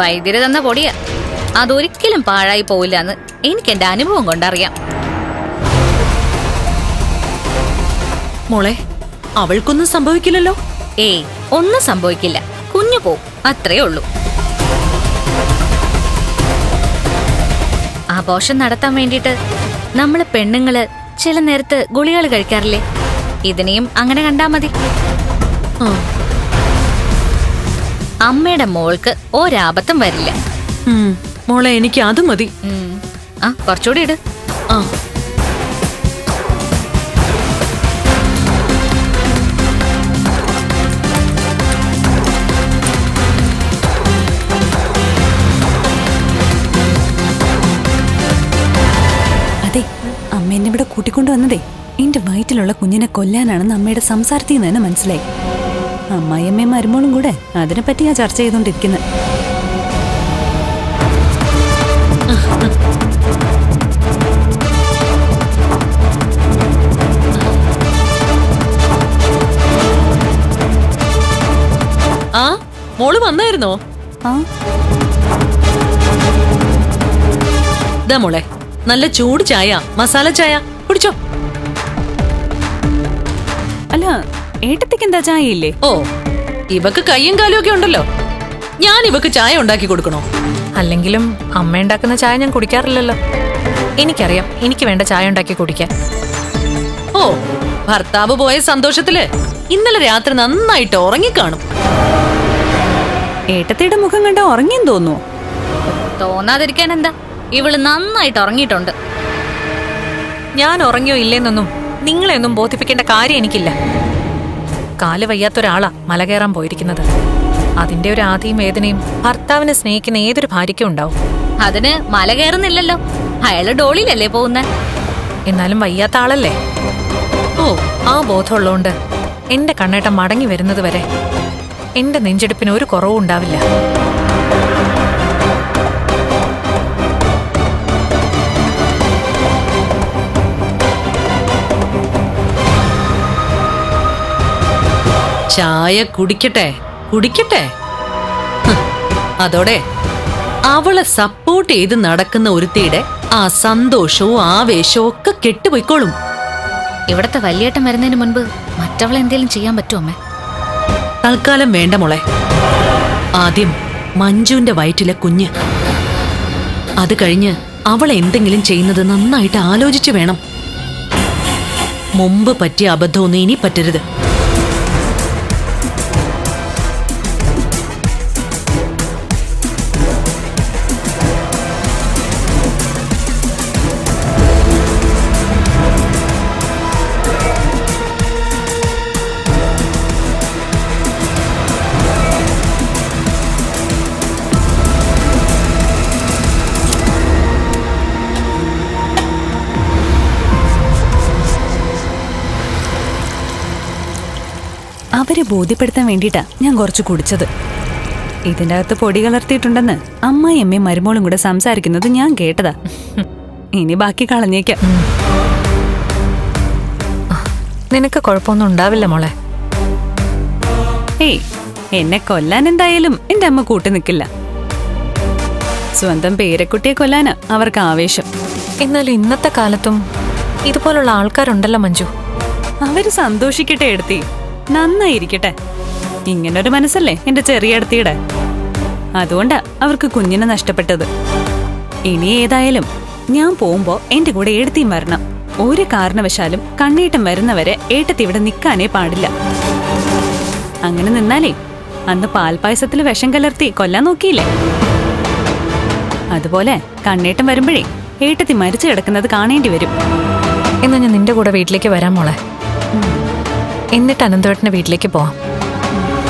വൈദ്യര് തന്ന പൊടിയാ അതൊരിക്കലും പാഴായി പോവില്ല എന്ന് എനിക്ക് എന്റെ അനുഭവം കൊണ്ടറിയാം. മോളെ അവൾക്കൊന്നും സംഭവിക്കില്ലല്ലോ? ഏയ് ഒന്നും സംഭവിക്കില്ല. കുഞ്ഞു പോവും അത്രേ ഉള്ളൂ. ആഘോഷം നടത്താൻ വേണ്ടിയിട്ട് നമ്മൾ പെണ്ണുങ്ങൾ ചില നേരത്ത് ഗുളികൾ കഴിക്കാറില്ലേ? ഇതിനെയും അങ്ങനെ കണ്ടാ മതി. അമ്മയുടെ മോൾക്ക് ഒരാപത്തും വരില്ല. മോളെ എനിക്ക് അത് മതി. ആ കുറച്ചുകൂടി ഇട്. ആ. അതെ അമ്മ എന്നെ ഇവിടെ കൂട്ടിക്കൊണ്ടു വന്നതേ. എന്റെ വയറ്റിലുള്ള കുഞ്ഞിനെ കൊല്ലാനാണെന്ന് അമ്മയുടെ സംസാരത്തിൽ നിന്ന് തന്നെ മനസ്സിലായി. അമ്മായിയമ്മയും മരുമോളും കൂടെ അതിനെപ്പറ്റി ഞാൻ ചർച്ച ചെയ്തുകൊണ്ടിരിക്കുന്നത് ആ മോൾ വന്നായിരുന്നോ? ഇതാ മോളെ നല്ല ചൂട് ചായ മസാല ചായ കുടിച്ചോ? അല്ല ഏട്ടത്തിക്ക് എന്താ ചായ ഇല്ലേ ഓ ഇവക്ക് കയ്യും കാലും ഒക്കെ ഉണ്ടല്ലോ. ഞാൻ ഇവക്ക് ചായ ഉണ്ടാക്കി കൊടുക്കണോ? അല്ലെങ്കിലും അമ്മ ഉണ്ടാക്കുന്ന ചായ ഞാൻ കുടിക്കാറില്ലല്ലോ. എനിക്കറിയാം എനിക്ക് വേണ്ട ചായ ഉണ്ടാക്കി കുടിക്കാൻ. ഓ ഭർത്താവ് പോയ സന്തോഷത്തിൽ ഇന്നലെ രാത്രി നന്നായിട്ട് ഉറങ്ങിക്കാണും. ഏട്ടത്തിയുടെ മുഖം കണ്ട ഉറങ്ങിയെന്ന് തോന്നുന്നു. തോന്നാതിരിക്കാൻ എന്താ? ഇവൾ നന്നായിട്ട് ഉറങ്ങിയിട്ടുണ്ട്. ഞാൻ ഉറങ്ങിയോ ഇല്ലേന്നൊന്നും നിങ്ങളെയൊന്നും ബോധിപ്പിക്കേണ്ട കാര്യം എനിക്കില്ല. കാൽ വയ്യാത്ത ഒരാളാ മല കയറാൻ പോയിരിക്കുന്നത്. അതിന്റെ ഒരു ആദ്യം വേദനയും ഭർത്താവിനെ സ്നേഹിക്കുന്ന ഏതൊരു ഭാര്യയ്ക്കും ഉണ്ടാവും. അതിന് മല കയറുന്നില്ലല്ലോ. അയാൾ ഡോളിയിലല്ലേ പോകുന്നേ? എന്നാലും വയ്യാത്ത ആളല്ലേ? ഓ ആ ബോധമുള്ളതുകൊണ്ട് എന്റെ കണ്ണേട്ടം മടങ്ങി വരുന്നത് വരെ എന്റെ നെഞ്ചെടുപ്പിന് ഒരു കുറവും ഉണ്ടാവില്ല. ചായ കുടിക്കട്ടെ കുടിക്കട്ടെ. അതോടെ അവളെ സപ്പോർട്ട് ചെയ്ത് നടക്കുന്ന ഒരുത്തിയുടെ ആ സന്തോഷവും ആവേശവും ഒക്കെ കെട്ടുപോയിക്കോളും. ഇവിടത്തെ വലിയേട്ടൻ വരുന്നതിന് മുൻപ് മറ്റവളെ എന്തെങ്കിലും ചെയ്യാൻ പറ്റുമോ അമ്മേ? തൽക്കാലം വേണ്ട മോളെ. ആദ്യം മഞ്ജുവിന്റെ വയറ്റിലെ കുഞ്ഞ്. അത് കഴിഞ്ഞ് അവൾ എന്തെങ്കിലും ചെയ്യുന്നത് നന്നായിട്ട് ആലോചിച്ചു വേണം. മുമ്പ് പറ്റിയ അബദ്ധമൊന്നും ഇനി പറ്റരുത്. അവരെ ബോധ്യപ്പെടുത്താൻ വേണ്ടിയിട്ടാ ഞാൻ കുറച്ച് കുടിച്ചത്. ഇതിന്റെ അകത്ത് പൊടി കലർത്തിയിട്ടുണ്ടെന്ന് അമ്മായിയമ്മയും മരുമോളും കൂടെ സംസാരിക്കുന്നത് ഞാൻ കേട്ടതാ. ഇനി ബാക്കി കളഞ്ഞേക്കാം. നിനക്ക് കുഴപ്പമൊന്നും ഉണ്ടാവില്ല മോളെ. ഏയ് എന്നെ കൊല്ലാൻ എന്തായാലും എന്റെ അമ്മ കൂട്ടി നിൽക്കില്ല സ്വന്തം പേരക്കുട്ടിയെ കൊല്ലാനാ അവർക്ക് ആവേശം. എന്നാലും ഇന്നത്തെ കാലത്തും ഇതുപോലുള്ള ആൾക്കാരുണ്ടല്ലോ മഞ്ജു. അവർ സന്തോഷിക്കട്ടെ എടുത്തി. നന്നായിരിക്കട്ടെ. ഇങ്ങനൊരു മനസ്സല്ലേ എന്റെ ചെറിയ എടുത്തിയുടെ അതുകൊണ്ടാ അവർക്ക് കുഞ്ഞിനെ നഷ്ടപ്പെട്ടത്. ഇനി ഏതായാലും ഞാൻ പോകുമ്പോ എന്റെ കൂടെ എടുത്തിയും വരണം. ഒരു കാരണവശാലും കണ്ണീട്ടം വരുന്നവരെ ഏട്ടത്തി ഇവിടെ നിൽക്കാനേ പാടില്ല. അങ്ങനെ നിന്നാലേ അന്ന് പാൽപായസത്തിൽ വിഷം കലർത്തി കൊല്ലാൻ നോക്കിയില്ലേ? അതുപോലെ കണ്ണേട്ടം വരുമ്പോഴേ ഏട്ടത്തി മരിച്ചു കിടക്കുന്നത് കാണേണ്ടി വരും. എന്നാ ഞാൻ നിന്റെ കൂടെ വീട്ടിലേക്ക് വരാൻ മോളെ. എന്നിട്ട് അനന്തവേട്ടന്റെ വീട്ടിലേക്ക് പോവാം.